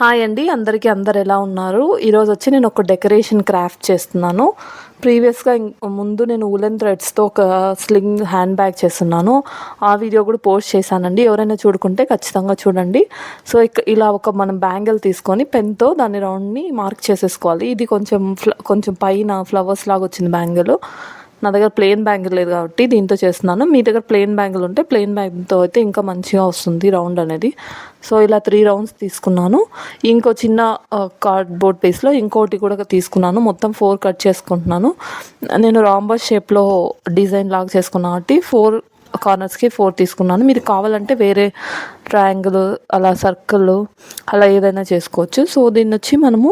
Hi అండి అందరికీ అందరు ఎలా ఉన్నారు? ఈరోజు వచ్చి నేను ఒక డెకరేషన్ క్రాఫ్ట్ చేస్తున్నాను. ప్రీవియస్గా ముందు నేను ఉలెన్ థ్రెడ్స్తో ఒక స్లింగ్ హ్యాండ్ బ్యాగ్ చేస్తున్నాను. ఆ వీడియో కూడా పోస్ట్ చేశానండి. ఎవరైనా చూడుకుంటే ఖచ్చితంగా చూడండి. సో ఇక ఇలా ఒక మనం బ్యాంగిల్ తీసుకొని పెన్తో దాని రౌండ్ని మార్క్ చేసేసుకోవాలి. ఇది కొంచెం ఫ్ల కొంచెం పైన ఫ్లవర్స్ లాగా వచ్చింది బ్యాంగిల్. నా దగ్గర ప్లెయిన్ బ్యాంగిల్ లేదు కాబట్టి దీంతో చేస్తున్నాను. మీ దగ్గర ప్లెయిన్ బ్యాంగిల్ ఉంటే ప్లెయిన్ బ్యాంగిల్తో అయితే ఇంకా మంచిగా వస్తుంది రౌండ్ అనేది. సో ఇలా త్రీ రౌండ్స్ తీసుకున్నాను. ఇంకో చిన్న కార్డ్బోర్డ్ పీస్లో ఇంకోటి కూడా తీసుకున్నాను. మొత్తం ఫోర్ కట్ చేసుకుంటున్నాను. నేను రాంబస్ షేప్లో డిజైన్ లాగా చేసుకున్నాను కాబట్టి ఫోర్ కార్నర్స్కి ఫోర్ తీసుకున్నాను. మీరు కావాలంటే వేరే ట్రయాంగిల్ అలా సర్కిల్ అలా ఏదైనా చేసుకోవచ్చు. సో దీన్ని వచ్చి మనము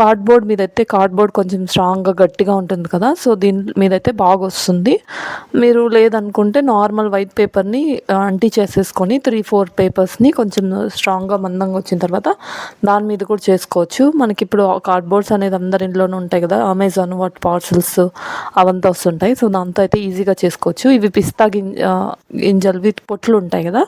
కార్డ్బోర్డ్ మీద అయితే కార్డ్బోర్డ్ కొంచెం స్ట్రాంగ్గా గట్టిగా ఉంటుంది కదా సో దీని మీద అయితే బాగా వస్తుంది. మీరు లేదనుకుంటే నార్మల్ వైట్ పేపర్ని అంటీ చేసేసుకొని త్రీ ఫోర్ పేపర్స్ని కొంచెం స్ట్రాంగ్గా మందంగా వచ్చిన తర్వాత దాని మీద కూడా చేసుకోవచ్చు. మనకి ఇప్పుడు కార్డ్బోర్డ్స్ అనేది అందరి ఇంట్లోనే ఉంటాయి కదా అమెజాన్ వాటి పార్సల్స్ అవంతా వస్తుంటాయి. సో దాంతో అయితే ఈజీగా చేసుకోవచ్చు. ఇవి పిస్తా గింజ గింజలు వీటి పొట్లు ఉంటాయి కదా.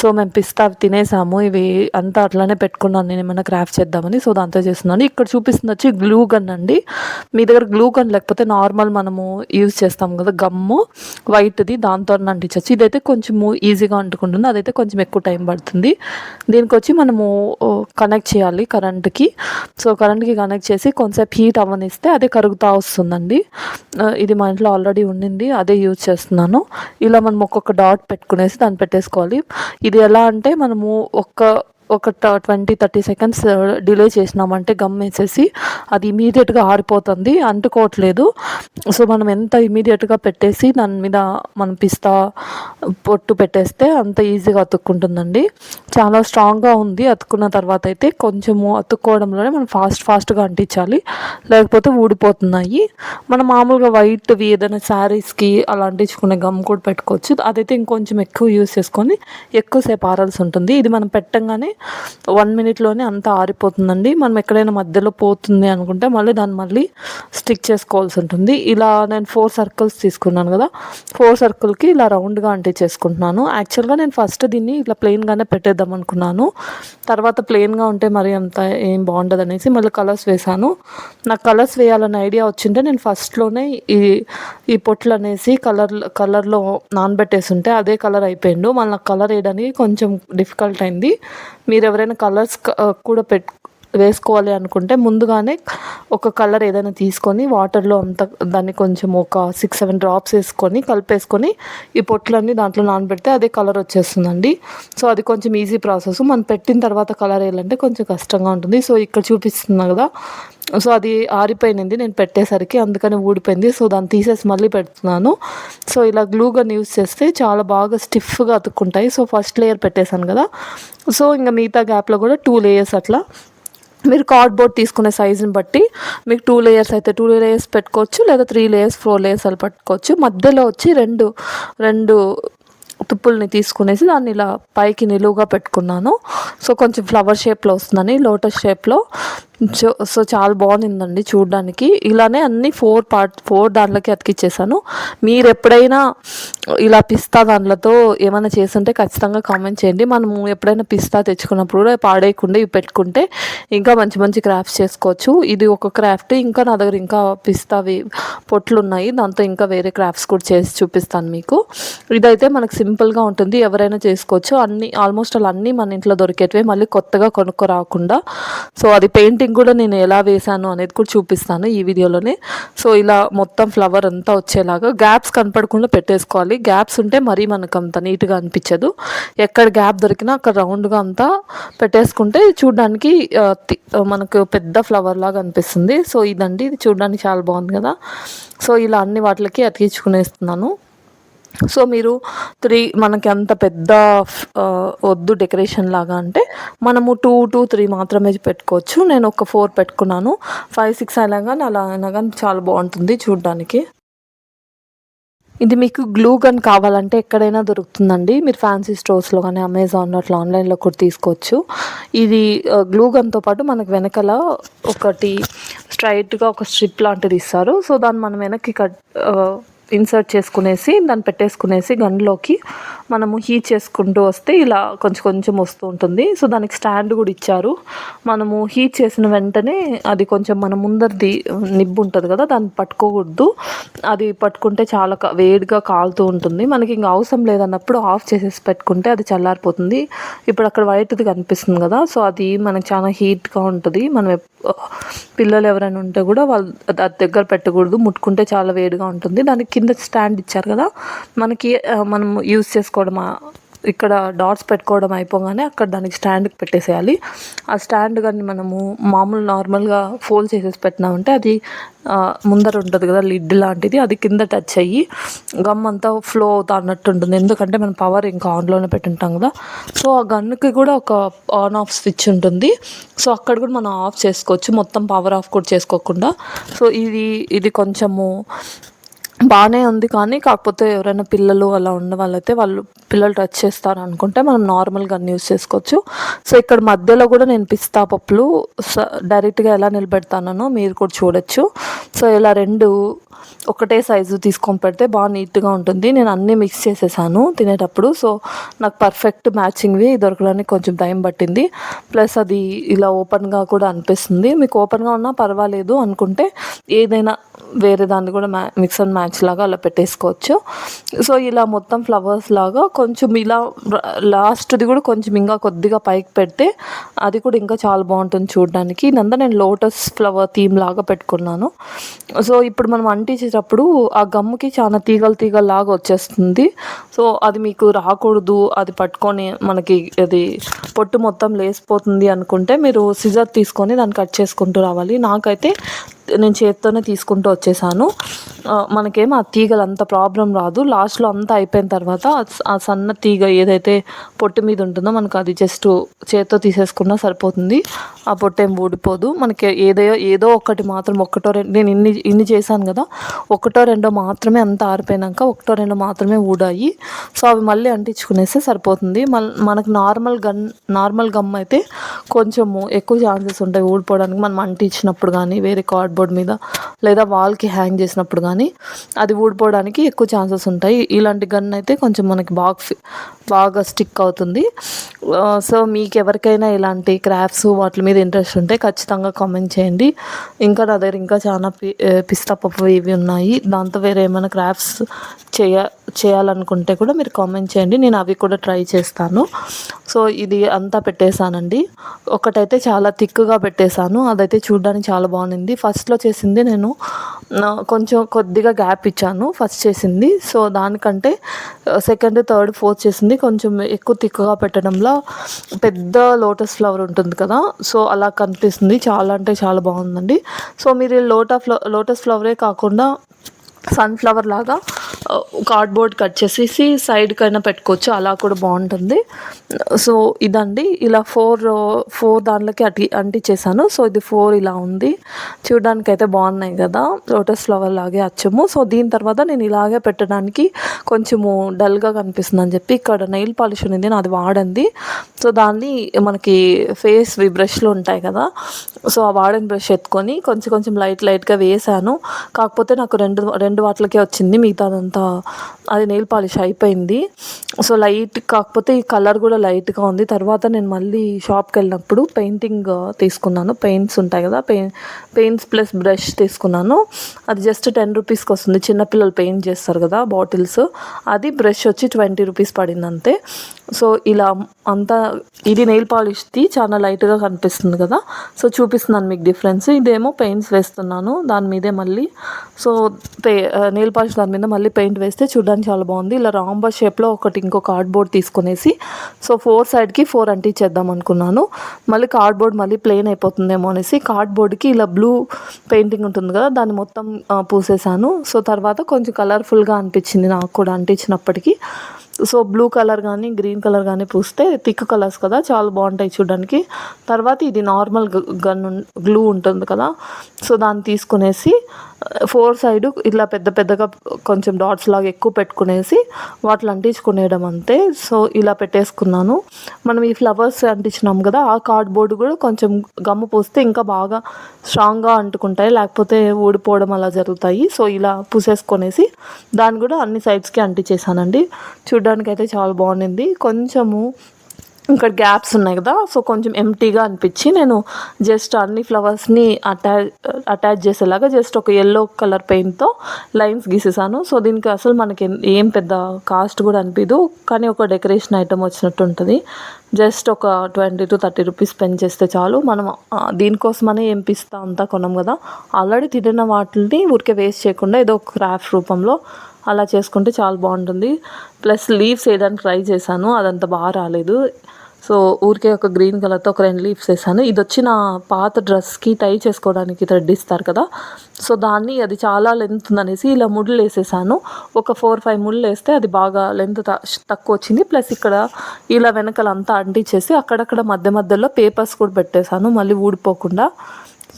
సో మేము పిస్తా తినేసాము. ఇవి అంతా అట్లానే పెట్టుకున్నాను. నేను ఏమైనా క్రాఫ్ట్ చేద్దామని. సో దాంతో చేస్తున్నాను. ఇక్కడ చూపిస్తుంది వచ్చి గ్లూ గన్ అండి. మీ దగ్గర గ్లూ గన్ లేకపోతే నార్మల్ మనము యూజ్ చేస్తాం కదా గమ్ము. వైట్ది దాంతో అంటించవచ్చు ఇదైతే కొంచెము ఈజీగా అంటుకుంటుంది. అదైతే కొంచెం ఎక్కువ టైం పడుతుంది. దీనికి వచ్చి మనము కనెక్ట్ చేయాలి కరెంట్కి సో కరెంట్కి కనెక్ట్ చేసి కొంతసేపు హీట్ అవ్వనిస్తే అదే కరుగుతూ వస్తుందండి. ఇది మా ఇంట్లో ఆల్రెడీ ఉండింది. అదే యూజ్ చేస్తున్నాను. ఇలా మనం ఒక్కొక్క డాట్ పెట్టుకునేసి దాన్ని పెట్టేసుకోవాలి. ఇది ఎలా అంటే మనము ఒక్క ఒక ట్వంటీ థర్టీ సెకండ్స్ డిలే చేసినామంటే గమ్ వేసేసి అది ఇమీడియట్గా ఆరిపోతుంది అంటుకోవట్లేదు. సో మనం ఎంత ఇమీడియట్గా పెట్టేసి దాని మీద మనం పిస్తా పొట్టు పెట్టేస్తే అంత ఈజీగా అతుక్కుంటుందండి. చాలా స్ట్రాంగ్గా ఉంది అతుక్కున్న తర్వాత అయితే కొంచెము అతుక్కోవడంలోనే మనం ఫాస్ట్ ఫాస్ట్గా అంటించాలి. లేకపోతే ఊడిపోతున్నాయి. మనం మామూలుగా వైట్వి ఏదైనా శారీస్కి అలా అంటించుకునే గమ్ కూడా పెట్టుకోవచ్చు. అదైతే ఇంకొంచెం ఎక్కువ యూస్ చేసుకొని ఎక్కువసేపు ఆరాల్సి ఉంటుంది. ఇది మనం పెట్టంగానే వన్ మినిట్లోనే అంతా ఆరిపోతుందండి. మనం ఎక్కడైనా మధ్యలో పోతుంది అనుకుంటే మళ్ళీ దాన్ని మళ్ళీ స్టిక్ చేసుకోవాల్సి ఉంటుంది. ఇలా నేను ఫోర్ సర్కిల్స్ తీసుకున్నాను కదా. ఫోర్ సర్కిల్కి ఇలా రౌండ్గా అంటించేసుకుంటున్నాను యాక్చువల్గా నేను ఫస్ట్ దీన్ని ఇట్లా ప్లెయిన్గానే పెట్టేద్దాం అనుకున్నాను. తర్వాత ప్లెయిన్గా ఉంటే మరి అంత ఏం బాగుండదు అనేసి మళ్ళీ కలర్స్ వేశాను. నాకు కలర్స్ వేయాలనే ఐడియా వచ్చింటే నేను ఫస్ట్లోనే ఈ ఈ పొట్లు అనేసి కలర్ కలర్లో నానబెట్టేసి ఉంటే అదే కలర్ అయిపోయిండు. మళ్ళీ నాకు కలర్ వేయడానికి కొంచెం డిఫికల్ట్ అయింది. మీరు ఎవరైనా కలర్స్ కూడా పెట్ వేసుకోవాలి అనుకుంటే ముందుగానే ఒక కలర్ ఏదైనా తీసుకొని వాటర్లో అంత దాన్ని కొంచెం ఒక సిక్స్ సెవెన్ డ్రాప్స్ వేసుకొని కలిపేసుకొని ఈ పొట్లన్నీ దాంట్లో నానబెడితే అదే కలర్ వచ్చేస్తుందండి. సో అది కొంచెం ఈజీ ప్రాసెస్ మనం పెట్టిన తర్వాత కలర్ వేయాలంటే కొంచెం కష్టంగా ఉంటుంది. సో ఇక్కడ చూపిస్తున్నా కదా. సో అది ఆరిపోయినది. నేను పెట్టేసరికి అందుకని ఊడిపోయింది. సో దాన్ని తీసేసి మళ్ళీ పెడుతున్నాను. సో ఇలా గ్లూగన్ యూస్ చేస్తే చాలా బాగా స్టిఫ్గా అతుక్కుంటాయి. సో ఫస్ట్ లేయర్ పెట్టేశాను కదా. సో ఇంకా మిగతా గ్యాప్లో కూడా టూ లేయర్స్ అట్లా మీరు కార్డ్బోర్డ్ తీసుకునే సైజుని బట్టి మీకు టూ లేయర్స్ అయితే టూ లేయర్స్ పెట్టుకోవచ్చు లేదా త్రీ లేయర్స్ ఫోర్ లేయర్స్ అలా పెట్టుకోవచ్చు. మధ్యలో వచ్చి రెండు రెండు తుప్పుల్ని తీసుకునేసి దాన్ని ఇలా పైకి నిలువుగా పెట్టుకున్నాను. సో కొంచెం ఫ్లవర్ షేప్లో వస్తుందని లోటస్ షేప్లో సో సో చాలా బాగుందండి చూడడానికి. ఇలానే అన్ని ఫోర్ పార్ట్ ఫోర్ దాంట్లోకి అతికిచ్చేసాను. మీరు ఎప్పుడైనా ఇలా పిస్తా దాంట్లతో ఏమైనా చేస్తుంటే ఖచ్చితంగా కామెంట్ చేయండి. మనము ఎప్పుడైనా పిస్తా తెచ్చుకున్నప్పుడు కూడా పాడేయకుండా ఇవి పెట్టుకుంటే ఇంకా మంచి మంచి క్రాఫ్ట్స్ చేసుకోవచ్చు. ఇది ఒక క్రాఫ్ట్ ఇంకా నా దగ్గర ఇంకా పిస్తావి పొట్లు ఉన్నాయి దాంతో ఇంకా వేరే క్రాఫ్ట్స్ కూడా చేసి చూపిస్తాను మీకు. ఇదైతే మనకు సింపుల్గా ఉంటుంది. ఎవరైనా చేసుకోవచ్చు. అన్ని ఆల్మోస్ట్ అలా అన్నీ మన ఇంట్లో దొరికేటివి. మళ్ళీ కొత్తగా కొనుక్కో రాకుండా సో అది పెయింటింగ్ కూడా నేను ఎలా వేశాను అనేది కూడా చూపిస్తాను ఈ వీడియోలోనే. సో ఇలా మొత్తం ఫ్లవర్ అంతా వచ్చేలాగా గ్యాప్స్ కనపడకుండా పెట్టేసుకోవాలి. గ్యాప్స్ ఉంటే మరీ మనకు అంత నీట్గా అనిపించదు. ఎక్కడ గ్యాప్ దొరికినా అక్కడ రౌండ్గా అంతా పెట్టేసుకుంటే చూడడానికి మనకు పెద్ద ఫ్లవర్ లాగా అనిపిస్తుంది. సో ఇదండి. ఇది చూడడానికి చాలా బాగుంది కదా. సో ఇలా అన్ని వాటికి అతికించుకునేస్తున్నాను. సో మీరు త్రీ మనకి అంత పెద్ద వద్దు డెకరేషన్ లాగా అంటే మనము టూ టూ త్రీ మాత్రమే పెట్టుకోవచ్చు. నేను ఒక ఫోర్ పెట్టుకున్నాను. ఫైవ్ సిక్స్ అయినా కానీ అలా అయినా కానీ చాలా బాగుంటుంది చూడడానికి. ఇది మీకు గ్లూ గన్ కావాలంటే ఎక్కడైనా దొరుకుతుందండి. మీరు ఫ్యాన్సీ స్టోర్స్లో కానీ అమెజాన్లో అట్లా ఆన్లైన్లో కూడా తీసుకోవచ్చు. ఇది గ్లూ గన్తో పాటు మనకు వెనకాల ఒకటి స్ట్రైట్గా ఒక స్ట్రిప్ లాంటిది ఇస్తారు. సో దాన్ని మనం వెనక్కి కట్ ఇన్సర్ట్ చేసుకునేసి దాన్ని పెట్టేసుకునేసి గన్లోకి మనము హీట్ చేసుకుంటూ వస్తే ఇలా కొంచెం కొంచెం వస్తూ ఉంటుంది. సో దానికి స్టాండ్ కూడా ఇచ్చారు. మనము హీట్ చేసిన వెంటనే అది కొంచెం మన ముందరిది నిబ్బు ఉంటుంది కదా దాన్ని పట్టుకోకూడదు. అది పట్టుకుంటే చాలా వేడిగా కాలుతూ ఉంటుంది. మనకి ఇంకా అవసరం లేదన్నప్పుడు ఆఫ్ చేసేసి పెట్టుకుంటే అది చల్లారిపోతుంది. ఇప్పుడు అక్కడ వైట్ది కనిపిస్తుంది కదా సో అది మనకి చాలా హీట్గా ఉంటుంది. మనం పిల్లలు ఎవరైనా ఉంటే కూడా వాళ్ళు దగ్గర పెట్టకూడదు. ముట్టుకుంటే చాలా వేడిగా ఉంటుంది. దానికి కింద స్టాండ్ ఇచ్చారు కదా మనకి మనం యూస్ చేసుకోవడం ఇక్కడ డాట్స్ పెట్టుకోవడం అయిపోగానే అక్కడ దానికి స్టాండ్కి పెట్టేసేయాలి. ఆ స్టాండ్ కానీ మనము మామూలు నార్మల్గా ఫోల్డ్ చేసేసి పెట్టినామంటే అది ముందర ఉంటుంది కదా లిడ్ లాంటిది అది కింద టచ్ అయ్యి గమ్ అంతా ఫ్లో అవుతా అన్నట్టు ఉంటుంది. ఎందుకంటే మనం పవర్ ఇంకా ఆన్లోనే పెట్టుంటాం కదా. సో ఆ గన్కి కూడా ఒక ఆన్ ఆఫ్ స్విచ్ ఉంటుంది. సో అక్కడ కూడా మనం ఆఫ్ చేసుకోవచ్చు. మొత్తం పవర్ ఆఫ్ కూడా చేసుకోకుండా. సో ఇది ఇది కొంచెము బాగానే ఉంది కానీ కాకపోతే ఎవరైనా పిల్లలు అలా ఉన్న వాళ్ళైతే వాళ్ళు పిల్లలు టచ్ చేస్తారు అనుకుంటే మనం నార్మల్గా అన్ని యూస్ చేసుకోవచ్చు. సో ఇక్కడ మధ్యలో కూడా నేను పిస్తా పప్పులు స- డైరెక్ట్గా ఎలా నిలబెడతానో మీరు కూడా చూడొచ్చు. సో ఇలా రెండు ఒకటే సైజు తీసుకొని పెడితే బాగా నీట్గా ఉంటుంది. నేను అన్నీ మిక్స్ చేసేసాను తినేటప్పుడు. సో నాకు పర్ఫెక్ట్ మ్యాచింగ్వి దొరకడానికి కొంచెం టైం పట్టింది. ప్లస్ అది ఇలా ఓపెన్గా కూడా అనిపిస్తుంది. మీకు ఓపెన్గా ఉన్నా పర్వాలేదు అనుకుంటే ఏదైనా వేరే దాన్ని కూడా మ్యా మిక్స్ అండ్ మ్యాచ్ లాగా అలా పెట్టేసుకోవచ్చు. సో ఇలా మొత్తం ఫ్లవర్స్ లాగా కొంచెం ఇలా లాస్ట్ది కూడా కొంచెం ఇంకా కొద్దిగా పైకి పెడితే అది కూడా ఇంకా చాలా బాగుంటుంది చూడడానికి. ఇదంతా నేను లోటస్ ఫ్లవర్ థీమ్ లాగా పెట్టుకున్నాను. సో ఇప్పుడు మనం అంటించేటప్పుడు ఆ గమ్ముకి చాలా తీగలు తీగలు లాగా వచ్చేస్తుంది. సో అది మీకు రాకూడదు అది పట్టుకొని మనకి అది పొట్టు మొత్తం లేసిపోతుంది అనుకుంటే మీరు సిజర్ తీసుకొని దాన్ని కట్ చేసుకుంటూ రావాలి. నాకైతే నేను చేత్తోనే తీసుకుంటూ వచ్చేసాను. మనకేమో మనకేం ఆ తీగలు అంత ప్రాబ్లం రాదు. లాస్ట్లో అంతా అయిపోయిన తర్వాత ఆ సన్న తీగ ఏదైతే పొట్టు మీద ఉంటుందో మనకు అది జస్ట్ చేత్తో తీసేసుకున్నా సరిపోతుంది. ఆ పొట్టేం ఊడిపోదు. మనకి ఏదో ఏదో ఒకటి మాత్రం ఒకటో రెండు నేను ఇన్ని ఇన్ని చేశాను కదా ఒకటో రెండో మాత్రమే అంత ఆరిపోయినాక ఒకటో రెండో మాత్రమే ఊడాయి. సో అవి మళ్ళీ అంటించుకునేస్తే సరిపోతుంది. మల్ మనకు నార్మల్ గన్ నార్మల్ గమ్ అయితే కొంచెము ఎక్కువ ఛాన్సెస్ ఉంటాయి ఊడిపోవడానికి. మనం అంటించినప్పుడు కానీ వేరే కార్డ్ కార్డ్బోర్డ్ మీద లేదా వాల్కి హ్యాంగ్ చేసినప్పుడు కానీ అది ఊడిపోవడానికి ఎక్కువ ఛాన్సెస్ ఉంటాయి. ఇలాంటి గన్ అయితే కొంచెం మనకి బాగా బాగా స్టిక్ అవుతుంది. సో మీకు ఎవరికైనా ఇలాంటి క్రాఫ్ట్స్ వాటి మీద ఇంట్రెస్ట్ ఉంటే ఖచ్చితంగా కామెంట్ చేయండి. ఇంకా నా దగ్గర ఇంకా చాలా పి పిస్తా పప్పు ఇవి ఉన్నాయి. దాంతో వేరే ఏమైనా క్రాఫ్ట్స్ చేయ చేయాలనుకుంటే కూడా మీరు కామెంట్ చేయండి. నేను అవి కూడా ట్రై చేస్తాను. సో ఇది అంతా పెట్టేశానండి. ఒకటైతే చాలా థిక్గా పెట్టేశాను. అదైతే చూడడానికి చాలా బాగుంది. ఫస్ట్ ఫస్ట్లో చేసింది నేను. కొంచెం కొద్దిగా గ్యాప్ ఇచ్చాను ఫస్ట్ చేసింది. సో దానికంటే సెకండ్ థర్డ్ ఫోర్త్ చేసింది. కొంచెం ఎక్కువ తిక్కుగా పెట్టడంలో పెద్ద లోటస్ ఫ్లవర్ ఉంటుంది కదా. సో అలా కనిపిస్తుంది. చాలా అంటే చాలా బాగుందండి. సో మీరు లోటా ఫ్ల లోటస్ ఫ్లవరే కాకుండా సన్ఫ్లవర్ లాగా కార్డ్బోర్డ్ కట్ చేసేసి సైడ్కైనా పెట్టుకోవచ్చు. అలా కూడా బాగుంటుంది. సో ఇదండి. ఇలా ఫోర్ ఫోర్ దాంట్లోకి అటి అంటించేసాను సో ఇది ఫోర్ ఇలా ఉంది. చూడడానికి అయితే బాగున్నాయి కదా. లోటస్ ఫ్లవర్ లాగే అచ్చము. సో దీని తర్వాత నేను ఇలాగే పెట్టడానికి కొంచెము డల్గా కనిపిస్తుంది అని చెప్పి ఇక్కడ నెయిల్ పాలిష్ ఉంది నాది వాడంది. సో దాన్ని మనకి ఫేస్ బ్రష్లు ఉంటాయి కదా. సో ఆ వాడని బ్రష్ ఎత్తుకొని కొంచెం కొంచెం లైట్ లైట్గా వేసాను. కాకపోతే నాకు రెండు రెండు వాటిలకే వచ్చింది మిగతాదంతా అది నెయిల్ పాలిష్ అయిపోయింది. సో లైట్ కాకపోతే ఈ కలర్ కూడా లైట్గా ఉంది. తర్వాత నేను మళ్ళీ షాప్కి వెళ్ళినప్పుడు పెయింటింగ్ తీసుకున్నాను. పెయింట్స్ ఉంటాయి కదా పెయి పెయింట్స్ ప్లస్ బ్రష్ తీసుకున్నాను. అది జస్ట్ టెన్ రూపీస్కి వస్తుంది. చిన్నపిల్లలు పెయింట్ చేస్తారు కదా బాటిల్స్. అది బ్రష్ వచ్చి ట్వంటీ రూపీస్ పడింది అంతే. సో ఇలా అంతా ఇది నెయిల్ పాలిష్ది చాలా లైట్గా కనిపిస్తుంది కదా. సో చూపిస్తున్నాను మీకు డిఫరెన్స్. ఇదేమో పెయింట్స్ వేస్తున్నాను. దాని మీదే మళ్ళీ. సో పే నీల్ పాలిష్ దాని మీద మళ్ళీ పెయింట్ వేస్తే చూడడానికి చాలా బాగుంది. ఇలా రాంబర్ షేప్లో ఒకటి ఇంకో కార్డ్బోర్డ్ తీసుకునేసి సో ఫోర్ సైడ్కి ఫోర్ అంటించేద్దాం అనుకున్నాను. మళ్ళీ కార్డ్బోర్డ్ మళ్ళీ ప్లెయిన్ అయిపోతుందేమో అనేసి కార్డ్బోర్డ్కి ఇలా బ్లూ పెయింటింగ్ ఉంటుంది కదా దాన్ని మొత్తం పూసేశాను పూసేసాను. సో తర్వాత కొంచెం కలర్ఫుల్గా అనిపించింది నాకు కూడా అంటించినప్పటికీ సో బ్లూ కలర్ కానీ గ్రీన్ కలర్ కానీ పూస్తే థిక్ కలర్స్ కదా చాలా బాగుంటాయి చూడడానికి. తర్వాత ఇది నార్మల్ గన్ గ్లూ ఉంటుంది కదా సో దాన్ని తీసుకునేసి ఫోర్ సైడ్ ఇట్లా పెద్ద పెద్దగా కొంచెం డాట్స్ లాగా ఎక్కువ పెట్టుకునేసి వాటిని అంటించుకునేయడం అంతే. సో ఇలా పెట్టేసుకున్నాను. మనం ఈ ఫ్లవర్స్ అంటించినాం కదా ఆ కార్డ్బోర్డ్ కూడా కొంచెం గమ్ము పూస్తే ఇంకా బాగా స్ట్రాంగ్గా అంటుకుంటాయి లేకపోతే ఊడిపోవడం అలా జరుగుతాయి. సో ఇలా పూసేసుకొనేసి దాన్ని కూడా అన్ని సైడ్స్కి అంటించేసానండి. చూడడానికి అయితే చాలా బాగుండింది. కొంచెము ఇక్కడ గ్యాప్స్ ఉన్నాయి కదా సో కొంచెం ఎంటీగా అనిపించి నేను జస్ట్ అన్ని ఫ్లవర్స్ని అటాచ్ అటాచ్ చేసేలాగా జస్ట్ ఒక ఎల్లో కలర్ పెయింట్తో లైన్స్ గీసేసాను. సో దీనికి అసలు మనకి ఏం పెద్ద కాస్ట్ కూడా అనిపించదు కానీ ఒక డెకరేషన్ ఐటమ్ వచ్చినట్టు ఉంటుంది. జస్ట్ ఒక twenty to thirty rupees spend చేస్తే చాలు. మనం దీనికోసమనే ఏం పిస్తా అంతా కొనం కదా. ఆల్రెడీ తిరిగిన వాటిని ఊరికే వేస్ట్ చేయకుండా ఏదో ఒక క్రాఫ్ట్ రూపంలో అలా చేసుకుంటే చాలా బాగుంటుంది. ప్లస్ లీవ్స్ వేయడానికి ట్రై చేశాను అదంత బాగా రాలేదు. సో ఊరికే ఒక గ్రీన్ కలర్తో ఒక రెండు లీవ్స్ వేసాను. ఇది వచ్చి నా పాత డ్రెస్కి టై చేసుకోవడానికి థ్రెడ్ ఇస్తారు కదా. సో దాన్ని అది చాలా లెంత్ ఉందనేసి ఇలా ముళ్ళు వేసేసాను. ఒక ఫోర్ ఫైవ్ ముళ్ళు వేస్తే అది బాగా లెంత్ తక్కువ వచ్చింది. ప్లస్ ఇక్కడ ఇలా వెనకాల అంతా అంటించేసి అక్కడక్కడ మధ్య మధ్యలో పేపర్స్ కూడా పెట్టేశాను మళ్ళీ ఊడిపోకుండా.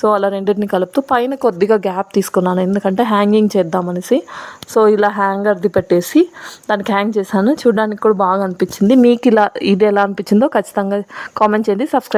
సో అలా రెండింటిని కలుపుతూ పైన కొద్దిగా గ్యాప్ తీసుకున్నాను. ఎందుకంటే హ్యాంగింగ్ చేద్దామనేసి. సో ఇలా హ్యాంగర్ది పెట్టేసి దానికి హ్యాంగ్ చేశాను. చూడడానికి కూడా బాగా అనిపించింది. మీకు ఇలా ఇది ఎలా అనిపించిందో ఖచ్చితంగా కామెంట్ చేయండి. సబ్స్క్రైబ్